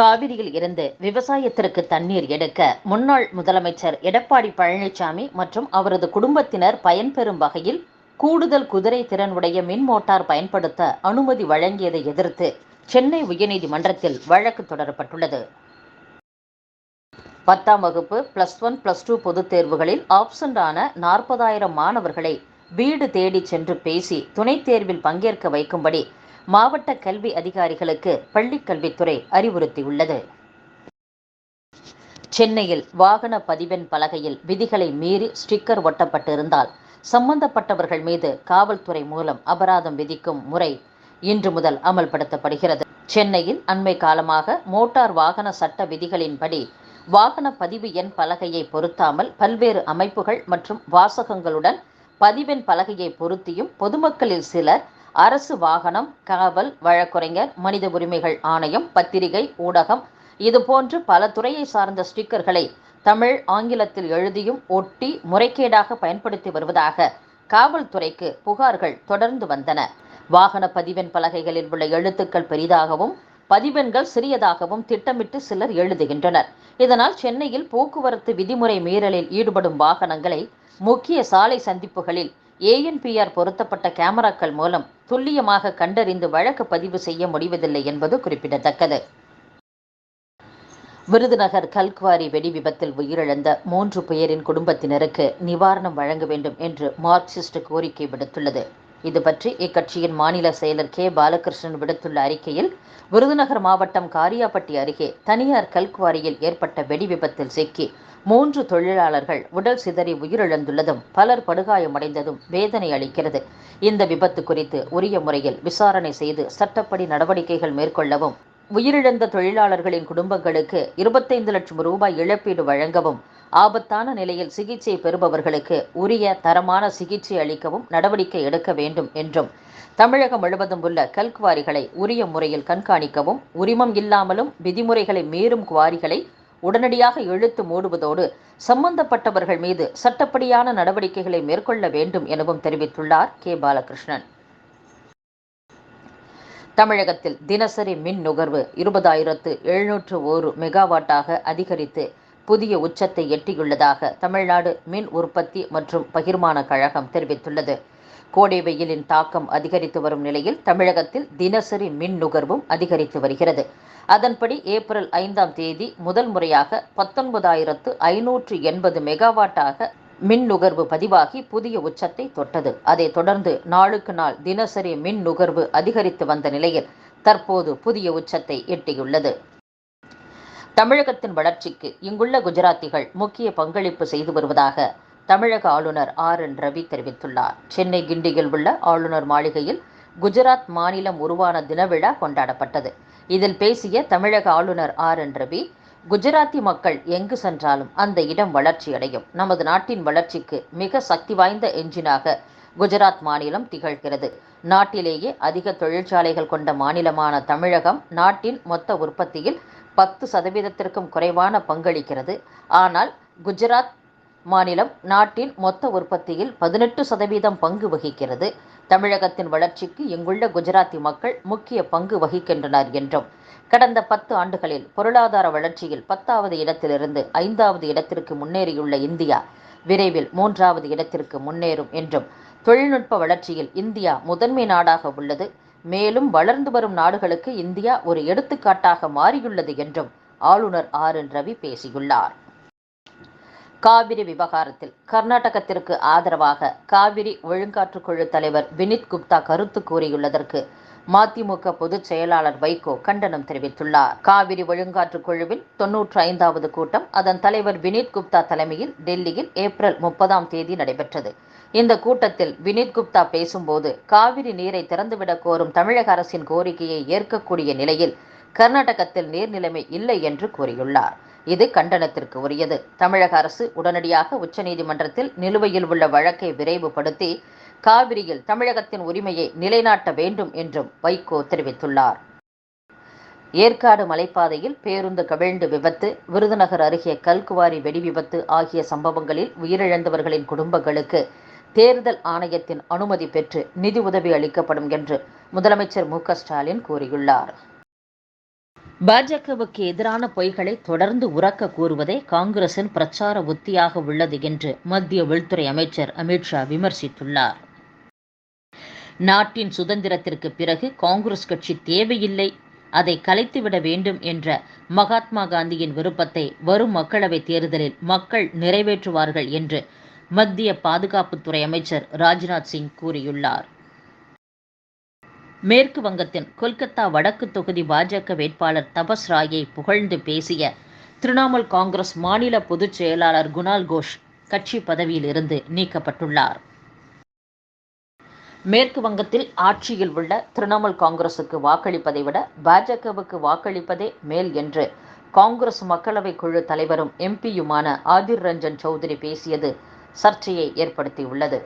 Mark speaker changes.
Speaker 1: காவிரியில் இருந்து விவசாயத்திற்கு தண்ணீர் எடுக்க முன்னாள் முதலமைச்சர் எடப்பாடி பழனிசாமி மற்றும் அவரது குடும்பத்தினர் பயன்பெறும் வகையில் கூடுதல் குதிரை திறன் உடைய மின் மோட்டார் பயன்படுத்த அனுமதி வழங்கியதை எதிர்த்து சென்னை உயர்நீதிமன்றத்தில் வழக்கு தொடரப்பட்டுள்ளது. பத்தாம் வகுப்பு பிளஸ் ஒன் பிளஸ் டூ பொதுத் தேர்வுகளில் ஆப்சண்டான நாற்பதாயிரம் மாணவர்களை வீடு தேடி சென்று பேசி துணைத் தேர்வில் பங்கேற்க வைக்கும்படி மாவட்ட கல்வி அதிகாரிகளுக்கு பள்ளிக்கல்வித்துறை அறிவுறுத்தியுள்ளது. சென்னையில் வாகன பதிவெண் பலகையில் விதிகளை மீறி ஸ்டிக்கர் ஒட்டப்பட்டிருந்தால் சம்பந்தப்பட்டவர்கள் மீது காவல்துறை மூலம் அபராதம் விதிக்கும் முறை இன்று முதல் அமல்படுத்தப்படுகிறது. சென்னையில் அண்மை காலமாக மோட்டார் வாகன சட்ட விதிகளின்படி வாகன பதிவு எண் பலகையை பொருத்தாமல் பல்வேறு அமைப்புகள் மற்றும் வாசகங்களுடன் பதிவெண் பலகையை பொருத்தியும் பொதுமக்களில் சிலர் அரசு வாகனம் காவல் வழக்குரைஞர் மனித உரிமைகள் ஆணையம் பத்திரிகை ஊடகம் இதுபோன்று பல துறையை சார்ந்த ஸ்டிக்கர்களை தமிழ் ஆங்கிலத்தில் எழுதியும் ஒட்டி முறைகேடாக பயன்படுத்தி வருவதாக காவல்துறைக்கு புகார்கள் தொடர்ந்து வந்தன. வாகன பதிவெண் பலகைகளில் உள்ள எழுத்துக்கள் பெரிதாகவும் பதிவெண்கள் சிறியதாகவும் திட்டமிட்டு சிலர் எழுதுகின்றனர். இதனால் சென்னையில் போக்குவரத்து விதிமுறை மீறலில் ஈடுபடும் வாகனங்களை முக்கிய சாலை சந்திப்புகளில் ஏஎன்பிஆர் பொருத்தப்பட்ட கேமராக்கள் மூலம் துல்லியமாக கண்டறிந்து வழக்கு பதிவு செய்ய முடிவதில்லை என்பது குறிப்பிடத்தக்கது. விருதுநகர் கல்குவாரி வெடி விபத்தில் உயிரிழந்த மூன்று பேரின் குடும்பத்தினருக்கு நிவாரணம் வழங்க வேண்டும் என்று மார்க்சிஸ்ட் கோரிக்கை விடுத்துள்ளது. இது பற்றி இக்கட்சியின் மாநில செயலர் கே. பாலகிருஷ்ணன் விடுத்துள்ள அறிக்கையில் விருதுநகர் மாவட்டம் காரியாபட்டி அருகே தனியார் கல்குவாரியில் ஏற்பட்ட வெடி விபத்தில் சிக்கி மூன்று தொழிலாளர்கள் உடல் சிதறி உயிரிழந்துள்ளதும் பலர் படுகாயமடைந்ததும் வேதனை அளிக்கிறது. இந்த விபத்து குறித்து உரிய முறையில் விசாரணை செய்து சட்டப்படி நடவடிக்கைகள் மேற்கொள்ளவும் உயிரிழந்த தொழிலாளர்களின் குடும்பங்களுக்கு இருபத்தைந்து லட்சம் ரூபாய் இழப்பீடு வழங்கவும் ஆபத்தான நிலையில் சிகிச்சை பெறுபவர்களுக்கு உரிய தரமான சிகிச்சை அளிக்கவும் நடவடிக்கை எடுக்க வேண்டும் என்றும் தமிழகம் முழுவதும் உள்ள கல்குவாரிகளை உரிய முறையில் கண்காணிக்கவும் உரிமம் இல்லாமலும் விதிமுறைகளை மீறும் குவாரிகளை உடனடியாக இழுத்து மூடுவதோடு சம்பந்தப்பட்டவர்கள் மீது சட்டப்படியான நடவடிக்கைகளை மேற்கொள்ள வேண்டும் எனவும் தெரிவித்துள்ளார் கே. பாலகிருஷ்ணன். தமிழகத்தில் தினசரி மின் நுகர்வு இருபதாயிரத்து எழுநூற்று ஒரு மெகாவாட்டாக அதிகரித்து புதிய உச்சத்தை எட்டியுள்ளதாக தமிழ்நாடு மின் உற்பத்தி மற்றும் பகிர்மான கழகம் தெரிவித்துள்ளது. கோடை வெயிலின் தாக்கம் அதிகரித்து வரும் நிலையில் தமிழகத்தில் தினசரி மின் நுகர்வும் அதிகரித்து வருகிறது. அதன்படி ஏப்ரல் ஐந்தாம் தேதி முதல் முறையாக பத்தொன்பதாயிரத்து ஐநூற்று எண்பது மெகாவாட்டாக மின் நுகர்வு பதிவாகி புதிய உச்சத்தை தொட்டது. அதைத் தொடர்ந்து நாளுக்கு நாள் தினசரி மின் நுகர்வு அதிகரித்து வந்த நிலையில் தற்போது புதிய உச்சத்தை எட்டியுள்ளது. தமிழகத்தின் வளர்ச்சிக்கு இங்குள்ள குஜராத்திகள் முக்கிய பங்களிப்பு செய்து வருவதாக தமிழக ஆளுநர் ஆர் என் ரவி தெரிவித்துள்ளார். சென்னை கிண்டியில் உள்ள ஆளுநர் மாளிகையில் குஜராத் மாநிலம் உருவான தினவிழா கொண்டாடப்பட்டது. இதில் பேசிய தமிழக ஆளுநர் ஆர் என் ரவி குஜராத்தி மக்கள் எங்கு சென்றாலும் அந்த இடம் வளர்ச்சியடையும். நமது நாட்டின் வளர்ச்சிக்கு மிக சக்தி வாய்ந்த என்ஜினாக குஜராத் மாநிலம் திகழ்கிறது. நாட்டிலேயே அதிக தொழிற்சாலைகள் கொண்ட மாநிலமான தமிழகம் நாட்டின் மொத்த உற்பத்தியில் பத்து சதவீதத்திற்கும் குறைவான பங்களிக்கிறது. ஆனால் குஜராத் மாநிலம் நாட்டின் மொத்த உற்பத்தியில் பதினெட்டு சதவீதம் பங்கு வகிக்கிறது. தமிழகத்தின் வளர்ச்சிக்கு இங்குள்ள குஜராத்தி மக்கள் முக்கிய பங்கு வகிக்கின்றனர் என்றும் கடந்த பத்து ஆண்டுகளில் பொருளாதார வளர்ச்சியில் பத்தாவது இடத்திலிருந்து ஐந்தாவது இடத்திற்கு முன்னேறியுள்ள இந்தியா விரைவில் மூன்றாவது இடத்திற்கு முன்னேறும் என்றும் தொழில்நுட்ப வளர்ச்சியில் இந்தியா முதன்மை நாடாக உள்ளது. மேலும் வளர்ந்து வரும் நாடுகளுக்கு இந்தியா ஒரு எடுத்துக்காட்டாக மாறியுள்ளது என்றும் ஆளுநர் ஆர் என் ரவி பேசியுள்ளார். காவிரி விவகாரத்தில் கர்நாடகத்திற்கு ஆதரவாக காவிரி ஒழுங்காற்றுக்குழு தலைவர் வினித் குப்தா கருத்து கூறியுள்ளதற்கு மதிமுக பொதுச் செயலாளர் வைகோ கண்டனம் தெரிவித்துள்ளார். காவிரி ஒழுங்காற்று குழுவின் தொன்னூற்றி ஐந்தாவது கூட்டம் அதன் தலைவர் வினீத் குப்தா தலைமையில் டெல்லியில் ஏப்ரல் முப்பதாம் தேதி நடைபெற்றது. இந்த கூட்டத்தில் வினீத் குப்தா பேசும்போது காவிரி நீரை திறந்துவிடக் கோரும் தமிழக அரசின் கோரிக்கையை ஏற்கக்கூடிய நிலையில் கர்நாடகத்தில் நீர்நிலைமை இல்லை என்று கூறியுள்ளார். இது கண்டனத்திற்கு உரியது. தமிழக அரசு உடனடியாக உச்சநீதிமன்றத்தில் நிலுவையில் உள்ள வழக்கை விரைவுபடுத்தி காவிரியில் தமிழகத்தின் உரிமையை நிலைநாட்ட வேண்டும் என்றும் வைகோ தெரிவித்துள்ளார். ஏற்காடு மலைப்பாதையில் பேருந்து கவிழ்ந்து விபத்து விருதுநகர் அருகே கல்குவாரி வெடி விபத்து ஆகிய சம்பவங்களில் உயிரிழந்தவர்களின் குடும்பங்களுக்கு தேர்தல் ஆணையத்தின் அனுமதி பெற்று நிதி உதவி அளிக்கப்படும் என்று முதலமைச்சர் மு ஸ்டாலின் கூறியுள்ளார். பாஜகவுக்கு எதிரான பொய்களை தொடர்ந்து உறக்க கூறுவதே காங்கிரசின் பிரச்சார உத்தியாக உள்ளது என்று மத்திய உள்துறை அமைச்சர் அமித்ஷா விமர்சித்துள்ளார். நாட்டின் சுதந்திரத்திற்கு பிறகு காங்கிரஸ் கட்சி தேவையில்லை அதை கலைத்துவிட வேண்டும் என்ற மகாத்மா காந்தியின் விருப்பத்தை வரும் மக்களவைத் தேர்தலில் மக்கள் நிறைவேற்றுவார்கள் என்று மத்திய பாதுகாப்புத்துறை அமைச்சர் ராஜ்நாத் சிங் கூறியுள்ளார். மேற்கு வங்கத்தின் கொல்கத்தா வடக்கு தொகுதி பாஜக வேட்பாளர் தபஸ் ராயை புகழ்ந்து பேசிய திரிணாமுல் காங்கிரஸ் மாநில பொதுச் செயலாளர் குணால் கோஷ் கட்சி பதவியிலிருந்து நீக்கப்பட்டுள்ளார். மேற்கு வங்கத்தில் ஆட்சியில் உள்ள திரிணாமுல் காங்கிரசுக்கு வாக்களிப்பதை விட பாஜகவுக்கு வாக்களிப்பதே மேல் என்று காங்கிரஸ் மக்களவை குழு தலைவரும் எம்பியுமான ஆதிர் ரஞ்சன் சௌத்ரி பேசியது சர்ச்சையை ஏற்படுத்தியுள்ளது.